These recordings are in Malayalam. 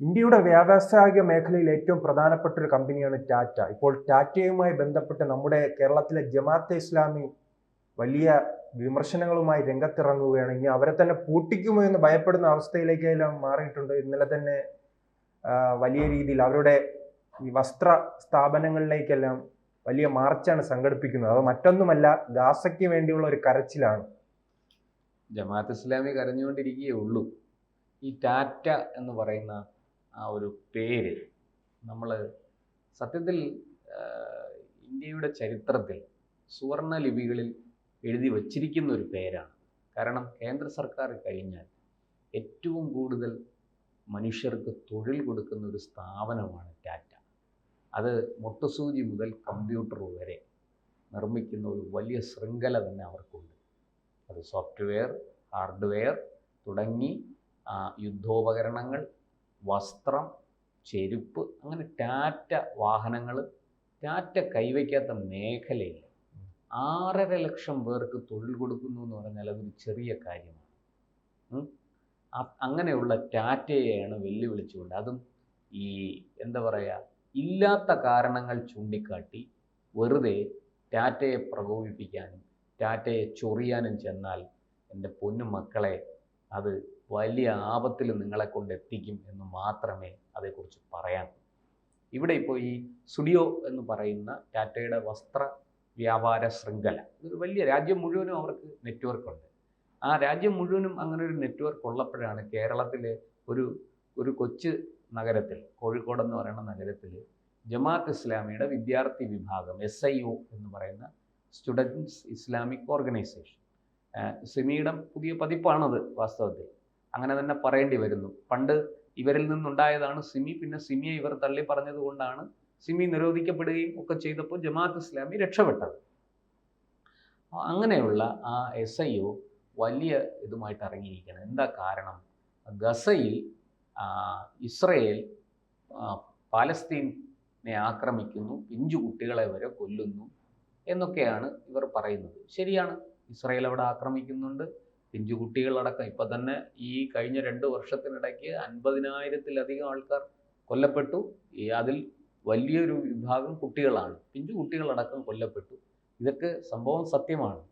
ഇന്ത്യയുടെ വ്യാവസായിക മേഖലയിൽ ഏറ്റവും പ്രധാനപ്പെട്ട ഒരു കമ്പനിയാണ് ടാറ്റ. ഇപ്പോൾ ടാറ്റയുമായി ബന്ധപ്പെട്ട് നമ്മുടെ കേരളത്തിലെ ജമാഅത്തെ ഇസ്ലാമി വലിയ വിമർശനങ്ങളുമായി രംഗത്തിറങ്ങുകയാണ്. ഇനി അവരെ തന്നെ പൂട്ടിക്കുമോ എന്ന് ഭയപ്പെടുന്ന അവസ്ഥയിലേക്കെല്ലാം മാറിയിട്ടുണ്ട്. ഇന്നലെ തന്നെ വലിയ രീതിയിൽ അവരുടെ ഈ വസ്ത്ര സ്ഥാപനങ്ങളിലേക്കെല്ലാം വലിയ മാർച്ചാണ് സംഘടിപ്പിക്കുന്നത്. അത് മറ്റൊന്നുമല്ല ഗാസയ്ക്ക് വേണ്ടിയുള്ള ഒരു കരച്ചിലാണ്. ജമാഅത്ത് ഇസ്ലാമി കരഞ്ഞുകൊണ്ടിരിക്കുകയേ ഉള്ളൂ. ഈ ടാറ്റ എന്ന് പറയുന്ന ആ ഒരു പേര്. നമ്മൾ സത്യത്തിൽ ഇന്ത്യയുടെ ചരിത്രത്തിൽ സുവർണ ലിപികളിൽ എഴുതി വച്ചിരിക്കുന്ന ഒരു പേരാണ്. കാരണം കേന്ദ്ര സർക്കാർ കഴിഞ്ഞാൽ ഏറ്റവും കൂടുതൽ മനുഷ്യർക്ക് തൊഴിൽ കൊടുക്കുന്ന ഒരു സ്ഥാപനമാണ് ടാറ്റ. അത് മുട്ടുസൂചി മുതൽ കമ്പ്യൂട്ടർ വരെ നിർമ്മിക്കുന്ന ഒരു വലിയ ശൃംഖല തന്നെ അവർക്കുണ്ട്. അത് സോഫ്റ്റ്വെയർ ഹാർഡ്വെയർ തുടങ്ങി യുദ്ധോപകരണങ്ങൾ വസ്ത്രം ചെരുപ്പ് അങ്ങനെ ടാറ്റ വാഹനങ്ങൾ ടാറ്റ കൈവയ്ക്കാത്ത മേഖലയില്ല ആറര ലക്ഷം പേർക്ക് തൊഴിൽ കൊടുക്കുന്നു എന്ന് പറഞ്ഞാൽ അതൊരു ചെറിയ കാര്യമാണ്. അങ്ങനെയുള്ള ടാറ്റയെയാണ് വെല്ലുവിളിച്ചുകൊണ്ട് അതും ഈ എന്താ പറയുക ഇല്ലാത്ത കാരണങ്ങൾ ചൂണ്ടിക്കാട്ടി വെറുതെ ടാറ്റയെ പ്രകോപിപ്പിക്കാനും ടാറ്റയെ ചൊറിയാനും ചെന്നാൽ എന്റെ പൊന്നു മക്കളെ അത് വലിയ ആപത്തിൽ നിങ്ങളെ കൊണ്ട് എത്തിക്കും എന്ന് മാത്രമേ അതേക്കുറിച്ച് പറയാൻ ഇവിടെ ഇപ്പോൾ ഈ സുഡിയോ എന്ന് പറയുന്ന ടാറ്റയുടെ വസ്ത്ര വ്യാപാര ശൃംഖല ഇതൊരു വലിയ രാജ്യം മുഴുവനും അവർക്ക് നെറ്റ്വർക്ക് ഉണ്ട് ആ രാജ്യം മുഴുവനും അങ്ങനെ ഒരു നെറ്റ്വർക്ക് ഉള്ളപ്പോഴാണ് കേരളത്തിലെ ഒരു ഒരു കൊച്ചു നഗരത്തിൽ കോഴിക്കോട് എന്ന് പറയുന്ന നഗരത്തിൽ ജമാഅത്ത് ഇസ്ലാമിയുടെ വിദ്യാർത്ഥി വിഭാഗം എസ് ഐ ഒ എന്ന് പറയുന്ന സ്റ്റുഡൻസ് ഇസ്ലാമിക് ഓർഗനൈസേഷൻ. സിമിയുടെ പുതിയ പതിപ്പാണത് വാസ്തവത്തിൽ. അങ്ങനെ തന്നെ പറയേണ്ടി വരുന്നു. പണ്ട് ഇവരിൽ നിന്നുണ്ടായതാണ് സിമി. പിന്നെ സിമിയെ ഇവർ തള്ളി പറഞ്ഞതുകൊണ്ടാണ് സിമി നിരോധിക്കപ്പെടുകയും ഒക്കെ ചെയ്തപ്പോൾ ജമാഅത്ത് ഇസ്ലാമി രക്ഷപ്പെട്ടത്. അങ്ങനെയുള്ള ആ എസ് ഐ ഒ വലിയ ഇതുമായിട്ട് ഇറങ്ങിയിരിക്കുകയാണ് എന്താ കാരണം? ഗസയിൽ ഇസ്രയേൽ പാലസ്തീനെ ആക്രമിക്കുന്നു പിഞ്ചു കുട്ടികളെ വരെ കൊല്ലുന്നു എന്നൊക്കെയാണ് ഇവർ പറയുന്നത്. ശരിയാണ്. ഇസ്രയേൽ അവിടെ ആക്രമിക്കുന്നുണ്ട്. പിഞ്ചു കുട്ടികളടക്കം. ഇപ്പം തന്നെ ഈ കഴിഞ്ഞ രണ്ട് വർഷത്തിനിടയ്ക്ക് അൻപതിനായിരത്തിലധികം ആൾക്കാർ കൊല്ലപ്പെട്ടു. ഈ അതിൽ വലിയൊരു വിഭാഗം കുട്ടികളാണ്. പിഞ്ചു കുട്ടികളടക്കം കൊല്ലപ്പെട്ടു. ഇതൊക്കെ സംഭവം സത്യമാണ്.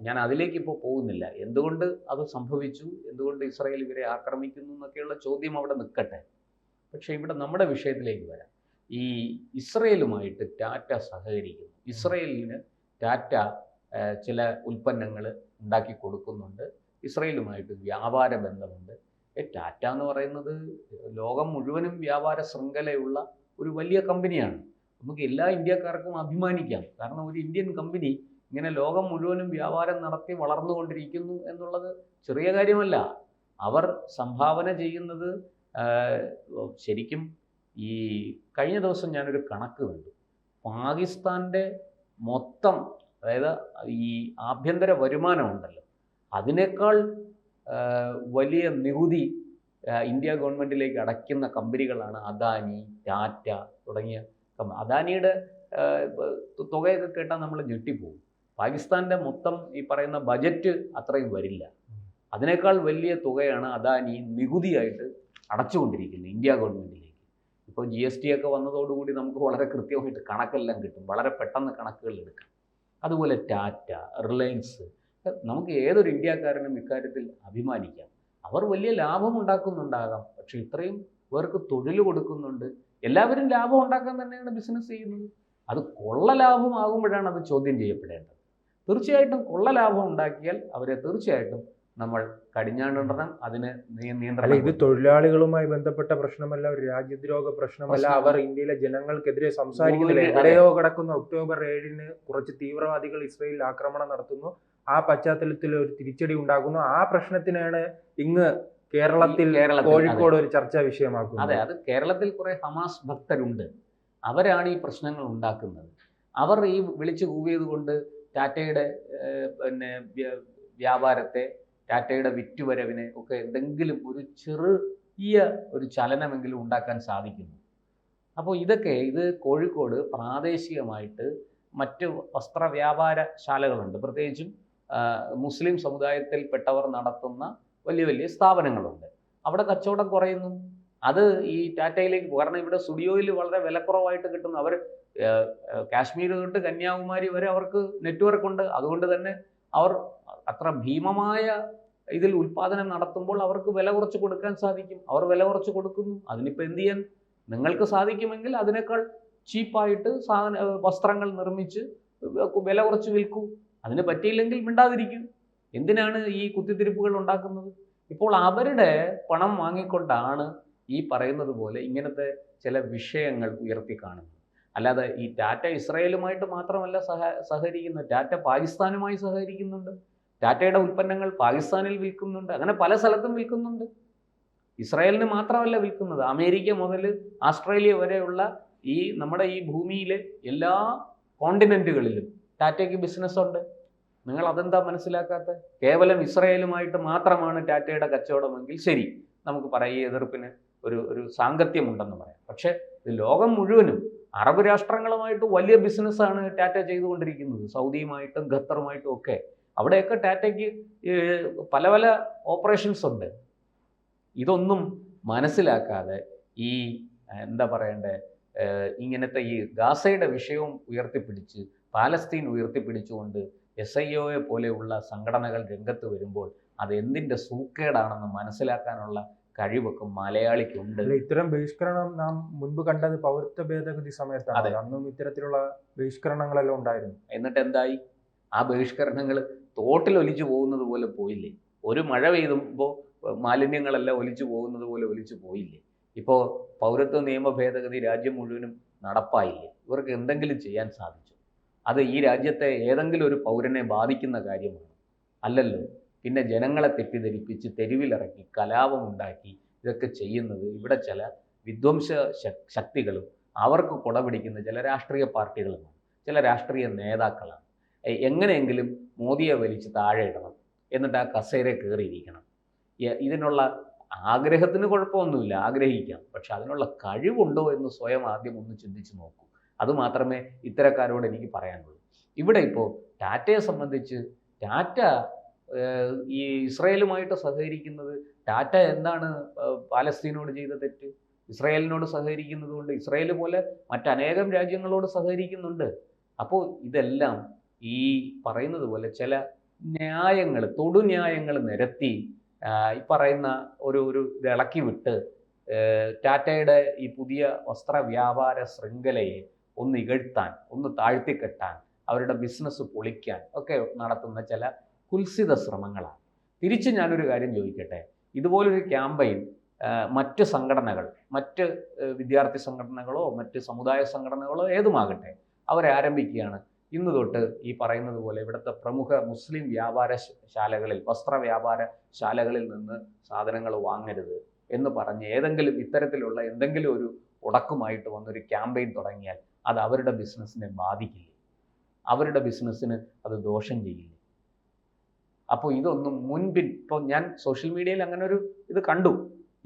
ഞാൻ അതിലേക്ക് ഇപ്പോൾ പോകുന്നില്ല. എന്തുകൊണ്ട് അത് സംഭവിച്ചു? എന്തുകൊണ്ട് ഇസ്രായേൽ ഇവരെ ആക്രമിക്കുന്നു എന്നൊക്കെയുള്ള ചോദ്യം അവിടെ നിൽക്കട്ടെ. പക്ഷേ ഇവിടെ നമ്മുടെ വിഷയത്തിലേക്ക് വരാം. ഈ ഇസ്രയേലുമായിട്ട് ടാറ്റ സഹകരിക്കുന്നു. ഇസ്രയേലിന് ടാറ്റ ചില ഉൽപ്പന്നങ്ങൾ ഉണ്ടാക്കി കൊടുക്കുന്നുണ്ട്. ഇസ്രയേലുമായിട്ട് വ്യാപാര ബന്ധമുണ്ട്. ടാറ്റ എന്ന് പറയുന്നത് ലോകം മുഴുവനും വ്യാപാര ശൃംഖലയുള്ള ഒരു വലിയ കമ്പനിയാണ്. നമുക്ക് എല്ലാ ഇന്ത്യക്കാർക്കും അഭിമാനിക്കാം. കാരണം ഒരു ഇന്ത്യൻ കമ്പനി ഇങ്ങനെ ലോകം മുഴുവനും വ്യാപാരം നടത്തി വളർന്നുകൊണ്ടിരിക്കുന്നു എന്നുള്ളത് ചെറിയ കാര്യമല്ല. അവർ സംഭാവന ചെയ്യുന്നത് ശരിക്കും ഈ കഴിഞ്ഞ ദിവസം ഞാനൊരു കണക്ക് കണ്ടു. പാകിസ്ഥാന്റെ മൊത്തം അതായത് ഈ ആഭ്യന്തര വരുമാനം ഉണ്ടല്ലോ. അതിനേക്കാൾ വലിയ നികുതി ഇന്ത്യ ഗവൺമെന്റിലേക്ക് അടയ്ക്കുന്ന കമ്പനികളാണ് അദാനി ടാറ്റ തുടങ്ങിയ കമ്പനി അദാനിയുടെ തുകയൊക്കെ കേട്ടാൽ നമ്മൾ ഞെട്ടിപ്പോകും. പാകിസ്ഥാന്റെ മൊത്തം ഈ പറയുന്ന ബജറ്റ് അത്രയും വരില്ല. അതിനേക്കാൾ വലിയ തുകയാണ് അദാനി നികുതിയായിട്ട് അടച്ചുകൊണ്ടിരിക്കുന്നത് ഇന്ത്യ ഗവൺമെന്റിലേക്ക് ഇപ്പോൾ ജി എസ് ടി ഒക്കെ വന്നതോടുകൂടി നമുക്ക് വളരെ കൃത്യമായിട്ട് കണക്കെല്ലാം കിട്ടും. വളരെ പെട്ടെന്ന് കണക്കുകൾ എടുക്കാം. അതുപോലെ ടാറ്റ റിലയൻസ് നമുക്ക് ഏതൊരു ഇന്ത്യക്കാരനും ഇക്കാര്യത്തിൽ അഭിമാനിക്കാം. അവർ വലിയ ലാഭം ഉണ്ടാക്കുന്നുണ്ടാകാം. പക്ഷേ ഇത്രയും പേർക്ക് തൊഴിൽ കൊടുക്കുന്നുണ്ട്. എല്ലാവരും ലാഭം ഉണ്ടാക്കാൻ തന്നെയാണ് ബിസിനസ് ചെയ്യുന്നത്. അത് കൊള്ള ലാഭമാകുമ്പോഴാണ് അത് ചോദ്യം ചെയ്യപ്പെടേണ്ടത്. തീർച്ചയായിട്ടും കൊള്ള ലാഭം ഉണ്ടാക്കിയാൽ അവരെ തീർച്ചയായിട്ടും നമ്മൾ കടിഞ്ഞാണ്ടിടണം അതിന് നിയന്ത്രണം ഇത് തൊഴിലാളികളുമായി ബന്ധപ്പെട്ട പ്രശ്നമല്ല ഒരു രാജ്യദ്രോഹ പ്രശ്നമല്ല അവർ ഇന്ത്യയിലെ ജനങ്ങൾക്കെതിരെ സംസാരിക്കുന്നില്ല. എവിടെയോ കിടക്കുന്ന. ഒക്ടോബർ ഏഴിന് കുറച്ച് തീവ്രവാദികൾ ഇസ്രയേലിൽ ആക്രമണം നടത്തുന്നു. ആ പശ്ചാത്തലത്തിൽ ഒരു തിരിച്ചടി ഉണ്ടാകുന്നു. ആ പ്രശ്നത്തിനാണ് ഇങ്ങ് കേരളത്തിൽ കോഴിക്കോട് ഒരു ചർച്ചാ വിഷയമാക്കുന്നത്. അതെ അത് കേരളത്തിൽ കുറെ ഹമാസ് ഭക്തരുണ്ട്. അവരാണ് ഈ പ്രശ്നങ്ങൾ ഉണ്ടാക്കുന്നത്. അവർ ഈ വിളിച്ചു കൂവിയത് കൊണ്ട് ടാറ്റയുടെ പിന്നെ വ്യാപാരത്തെ ടാറ്റയുടെ വിറ്റുവരവിന് ഒക്കെ എന്തെങ്കിലും ഒരു ചെറിയ ഒരു ചലനമെങ്കിലും ഉണ്ടാക്കാൻ സാധിക്കുന്നു. അപ്പോൾ ഇതൊക്കെ ഇത് കോഴിക്കോട് പ്രാദേശികമായിട്ട് മറ്റ് വസ്ത്ര വ്യാപാര ശാലകളുണ്ട്. പ്രത്യേകിച്ചും മുസ്ലിം സമുദായത്തിൽപ്പെട്ടവർ നടത്തുന്ന വലിയ വലിയ സ്ഥാപനങ്ങളുണ്ട്. അവിടെ കച്ചവടം കുറയുന്നു. അത് ഈ ടാറ്റയിലേക്ക്. കാരണം ഇവിടെ സ്റ്റുഡിയോയിൽ വളരെ വിലക്കുറവായിട്ട് കിട്ടുന്നു അവർ കാശ്മീർ തൊട്ട് കന്യാകുമാരി വരെ അവർക്ക് നെറ്റ്വർക്ക് ഉണ്ട് അതുകൊണ്ട് തന്നെ അവർ അത്ര ഭീമമായ ഇതിൽ ഉൽപ്പാദനം നടത്തുമ്പോൾ അവർക്ക് വില കുറച്ച് കൊടുക്കാൻ സാധിക്കും. അവർ വില കുറച്ച് കൊടുക്കുന്നു. അതിനിപ്പോൾ എന്ത് ചെയ്യാൻ? നിങ്ങൾക്ക് സാധിക്കുമെങ്കിൽ അതിനേക്കാൾ ചീപ്പായിട്ട് സാധന വസ്ത്രങ്ങൾ നിർമ്മിച്ച് വില കുറച്ച് വിൽക്കൂ. അതിന് പറ്റിയില്ലെങ്കിൽ മിണ്ടാതിരിക്കും. എന്തിനാണ് ഈ കുത്തിത്തിരിപ്പുകൾ ഉണ്ടാക്കുന്നത്? ഇപ്പോൾ അവരുടെ പണം വാങ്ങിക്കൊണ്ടാണ് ഈ പറയുന്നത് പോലെ ഇങ്ങനത്തെ ചില വിഷയങ്ങൾ ഉയർത്തി കാണുന്നത്. അല്ലാതെ ഈ ടാറ്റ ഇസ്രയേലുമായിട്ട് മാത്രമല്ല സഹ സഹകരിക്കുന്നത് ടാറ്റ പാകിസ്ഥാനുമായി സഹകരിക്കുന്നുണ്ട്. ടാറ്റയുടെ ഉൽപ്പന്നങ്ങൾ പാകിസ്ഥാനിൽ വിൽക്കുന്നുണ്ട്. അങ്ങനെ പല സ്ഥലത്തും വിൽക്കുന്നുണ്ട്. ഇസ്രായേലിന് മാത്രമല്ല വിൽക്കുന്നത്. അമേരിക്ക മുതൽ ആസ്ട്രേലിയ വരെയുള്ള ഈ നമ്മുടെ ഈ ഭൂമിയിലെ എല്ലാ കോണ്ടിനെന്റുകളിലും ടാറ്റയ്ക്ക് ബിസിനസ് ഉണ്ട്. നിങ്ങൾ അതെന്താ മനസ്സിലാക്കാത്ത കേവലം ഇസ്രായേലുമായിട്ട് മാത്രമാണ് ടാറ്റയുടെ കച്ചവടമെങ്കിൽ ശരി നമുക്ക് പറയാം ഈ എതിർപ്പിന് ഒരു ഒരു സാങ്കത്യമുണ്ടെന്ന് പറയാം. പക്ഷേ ലോകം മുഴുവനും അറബ് രാഷ്ട്രങ്ങളുമായിട്ട് വലിയ ബിസിനസ്സാണ് ടാറ്റ ചെയ്തുകൊണ്ടിരിക്കുന്നത്. സൗദിയുമായിട്ടും ഖത്തറുമായിട്ടും ഒക്കെ. അവിടെയൊക്കെ ടാറ്റയ്ക്ക് പല പല ഓപ്പറേഷൻസ് ഉണ്ട്. ഇതൊന്നും മനസ്സിലാക്കാതെ ഈ എന്താ പറയണ്ടേ ഇങ്ങനത്തെ ഈ ഗാസയുടെ വിഷയവും ഉയർത്തിപ്പിടിച്ച് പാലസ്തീൻ ഉയർത്തിപ്പിടിച്ചുകൊണ്ട് എസ് ഐ ഒയെ പോലെയുള്ള സംഘടനകൾ രംഗത്ത് വരുമ്പോൾ അത് എന്തിന്റെ സൂക്കേടാണെന്ന് മനസ്സിലാക്കാനുള്ള കഴിവൊക്കെ മലയാളിക്കുണ്ട്. ഇത്തരം ബഹിഷ്കരണം നാം മുൻപ് കണ്ടത് പൗരത്വ ഭേദഗതി. സമയത്താണ്. അന്നും ഇത്തരത്തിലുള്ള ബഹിഷ്കരണങ്ങളെല്ലാം ഉണ്ടായിരുന്നു. എന്നിട്ട് എന്തായി ആ ബഹിഷ്കരണങ്ങൾ തോട്ടിൽ ഒലിച്ചു പോകുന്നത് പോലെ പോയില്ലേ? ഒരു മഴ പെയ്തുമ്പോൾ മാലിന്യങ്ങളെല്ലാം ഒലിച്ചു പോകുന്നത് പോലെ ഒലിച്ചു പോയില്ലേ? ഇപ്പോൾ പൗരത്വ നിയമ ഭേദഗതി രാജ്യം മുഴുവനും നടപ്പായില്ലേ? ഇവർക്ക് എന്തെങ്കിലും ചെയ്യാൻ സാധിച്ചു? അത് ഈ രാജ്യത്തെ ഏതെങ്കിലും ഒരു പൗരനെ ബാധിക്കുന്ന കാര്യമാണ്. അല്ലല്ലോ? പിന്നെ ജനങ്ങളെ തെറ്റിദ്ധരിപ്പിച്ച് തെരുവിലിറക്കി കലാപമുണ്ടാക്കി ഇതൊക്കെ ചെയ്യുന്നത് ഇവിടെ ചില വിധ്വംസ ശക്തികളും അവർക്ക് കുടപിടിക്കുന്ന ചില രാഷ്ട്രീയ പാർട്ടികളുമാണ് ചില രാഷ്ട്രീയ നേതാക്കളാണ്. എങ്ങനെയെങ്കിലും മോദിയെ വലിച്ച് താഴെ ഇടണം എന്നിട്ട് ആ കസേര കയറിയിരിക്കണം ഇതിനുള്ള ആഗ്രഹത്തിന് കുഴപ്പമൊന്നുമില്ല ആഗ്രഹിക്കാം. പക്ഷെ അതിനുള്ള കഴിവുണ്ടോ എന്ന് സ്വയം ആദ്യം ഒന്ന് ചിന്തിച്ച് നോക്കൂ. അതുമാത്രമേ ഇത്തരക്കാരോട് എനിക്ക് പറയാനുള്ളൂ. ഇവിടെ ഇപ്പോൾ ടാറ്റയെ സംബന്ധിച്ച് ടാറ്റ ഈ ഇസ്രയേലുമായിട്ട് സഹകരിക്കുന്നത് ടാറ്റ എന്താണ് പാലസ്തീനോട് ചെയ്ത തെറ്റ്? ഇസ്രയേലിനോട് സഹകരിക്കുന്നത് കൊണ്ട് ഇസ്രയേൽ പോലെ മറ്റനേകം രാജ്യങ്ങളോട് സഹകരിക്കുന്നുണ്ട്. അപ്പോൾ ഇതെല്ലാം ഈ പറയുന്നത് പോലെ ചില ന്യായങ്ങൾ തൊടുന്യായങ്ങൾ നിരത്തി ഈ പറയുന്ന ഒരു ഒരു ഇളക്കി വിട്ട് ടാറ്റയുടെ ഈ പുതിയ വസ്ത്ര വ്യാപാര ശൃംഖലയെ ഒന്ന് ഇകഴ്ത്താൻ ഒന്ന് താഴ്ത്തിക്കെട്ടാൻ അവരുടെ ബിസിനസ് പൊളിക്കാൻ ഒക്കെ നടത്തുന്ന ചില കുൽസിത ശ്രമങ്ങളാണ് തിരിച്ച് ഞാനൊരു കാര്യം ചോദിക്കട്ടെ? ഇതുപോലൊരു ക്യാമ്പയിൻ മറ്റ് സംഘടനകൾ മറ്റ് വിദ്യാർത്ഥി സംഘടനകളോ മറ്റ് സമുദായ സംഘടനകളോ ഏതുമാകട്ടെ അവരെ ആരംഭിക്കുകയാണ്. ഇന്ന് തൊട്ട് ഈ പറയുന്നത് പോലെ ഇവിടുത്തെ പ്രമുഖ മുസ്ലിം വ്യാപാര ശാലകളിൽ വസ്ത്ര വ്യാപാര ശാലകളിൽ നിന്ന് സാധനങ്ങൾ വാങ്ങരുത് എന്ന് പറഞ്ഞ് ഏതെങ്കിലും ഇത്തരത്തിലുള്ള എന്തെങ്കിലും ഒരു ഉടക്കുമായിട്ട് വന്നൊരു ക്യാമ്പയിൻ തുടങ്ങിയാൽ അത് അവരുടെ ബിസിനസ്സിനെ ബാധിക്കില്ലേ? അവരുടെ ബിസിനസ്സിന് അത് ദോഷം ചെയ്യില്ലേ? അപ്പോൾ ഇതൊന്നും മുൻപിൻ ഇപ്പോൾ ഞാൻ സോഷ്യൽ മീഡിയയിൽ അങ്ങനെ ഒരു ഇത് കണ്ടു.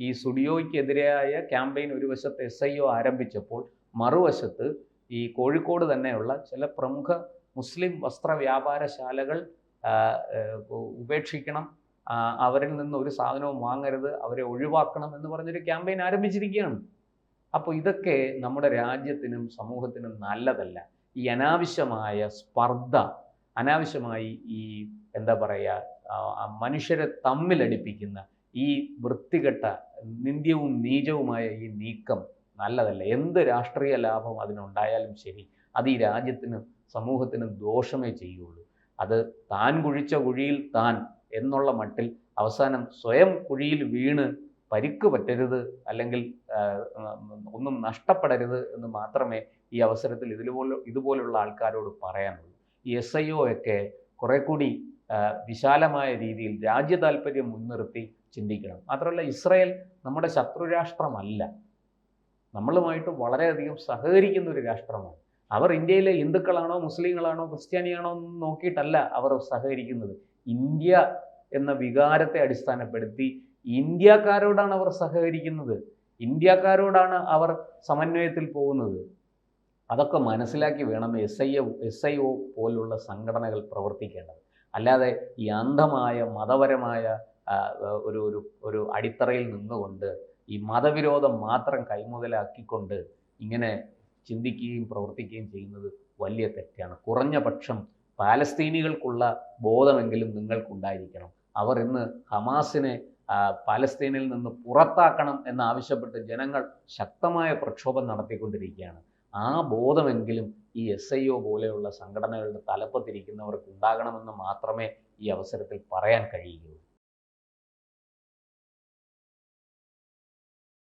ഈ സ്റ്റുഡിയോയ്ക്കെതിരായ ക്യാമ്പയിൻ ഒരു വശത്ത് എസ് ഐ ഒ ആരംഭിച്ചപ്പോൾ മറുവശത്ത് ഈ കോഴിക്കോട് തന്നെയുള്ള ചില പ്രമുഖ മുസ്ലിം വസ്ത്ര വ്യാപാരശാലകൾ ഉപേക്ഷിക്കണം. അവരിൽ നിന്ന് ഒരു സാധനവും വാങ്ങരുത് അവരെ ഒഴിവാക്കണം എന്ന് പറഞ്ഞൊരു ക്യാമ്പയിൻ ആരംഭിച്ചിരിക്കുകയാണ്. അപ്പോൾ ഇതൊക്കെ നമ്മുടെ രാജ്യത്തിനും സമൂഹത്തിനും നല്ലതല്ല. ഈ അനാവശ്യമായ സ്പർദ്ധ അനാവശ്യമായി ഈ എന്താ പറയുക മനുഷ്യരെ തമ്മിലടിപ്പിക്കുന്ന ഈ വൃത്തികെട്ട നിന്ദ്യവും നീചവുമായ ഈ നീക്കം നല്ലതല്ല. എന്ത് രാഷ്ട്രീയ ലാഭം അതിനുണ്ടായാലും ശരി അത് ഈ രാജ്യത്തിനും സമൂഹത്തിനും ദോഷമേ ചെയ്യുള്ളൂ. അത് താൻ കുഴിച്ച കുഴിയിൽ താൻ എന്നുള്ള മട്ടിൽ അവസാനം സ്വയം കുഴിയിൽ വീണ് പരിക്ക് പറ്റരുത് അല്ലെങ്കിൽ ഒന്നും നഷ്ടപ്പെടരുത് എന്ന് മാത്രമേ ഈ അവസരത്തിൽ ഇതിലുപോലെ ഇതുപോലുള്ള ആൾക്കാരോട് പറയാനുള്ളൂ. എസ് ഐ ഒ ഒക്കെ കുറെ കൂടി വിശാലമായ രീതിയിൽ രാജ്യ താല്പര്യം മുൻനിർത്തി ചിന്തിക്കണം. മാത്രമല്ല ഇസ്രായേൽ നമ്മുടെ ശത്രു രാഷ്ട്രമല്ല. നമ്മളുമായിട്ട് വളരെയധികം സഹകരിക്കുന്ന ഒരു രാഷ്ട്രമാണ്. അവർ ഇന്ത്യയിലെ ഹിന്ദുക്കളാണോ മുസ്ലിങ്ങളാണോ ക്രിസ്ത്യാനിയാണോ എന്ന് നോക്കിയിട്ടല്ല അവർ സഹകരിക്കുന്നത്. ഇന്ത്യ എന്ന വികാരത്തെ അടിസ്ഥാനപ്പെടുത്തി ഇന്ത്യക്കാരോടാണ് അവർ സഹകരിക്കുന്നത്. ഇന്ത്യക്കാരോടാണ് അവർ സമന്വയത്തിൽ പോകുന്നത്. അതൊക്കെ മനസ്സിലാക്കി വേണം S I S I O പോലുള്ള സംഘടനകൾ പ്രവർത്തിക്കേണ്ടത്. അല്ലാതെ ഈ അന്ധമായ മതപരമായ ഒരു ഒരു ഒരു അടിത്തറയിൽ നിന്നുകൊണ്ട് ഈ മതവിരോധം മാത്രം കൈമുതലാക്കിക്കൊണ്ട് ഇങ്ങനെ ചിന്തിക്കുകയും പ്രവർത്തിക്കുകയും ചെയ്യുന്നത് വലിയ തെറ്റാണ്. കുറഞ്ഞ പക്ഷം പാലസ്തീനികൾക്കുള്ള ബോധമെങ്കിലും നിങ്ങൾക്കുണ്ടായിരിക്കണം. അവർ ഇന്ന് ഹമാസിനെ പാലസ്തീനിൽ നിന്ന് പുറത്താക്കണം എന്നാവശ്യപ്പെട്ട് ജനങ്ങൾ ശക്തമായ പ്രക്ഷോഭം നടത്തിക്കൊണ്ടിരിക്കുകയാണ്. ആ ബോധമെങ്കിലും ഈ എസ് ഐ ഒ പോലെയുള്ള സംഘടനകളുടെ തലപ്പത്തിരിക്കുന്നവർക്ക് ഉണ്ടാകണമെന്ന് മാത്രമേ ഈ അവസരത്തിൽ പറയാൻ കഴിയുകയുള്ളൂ.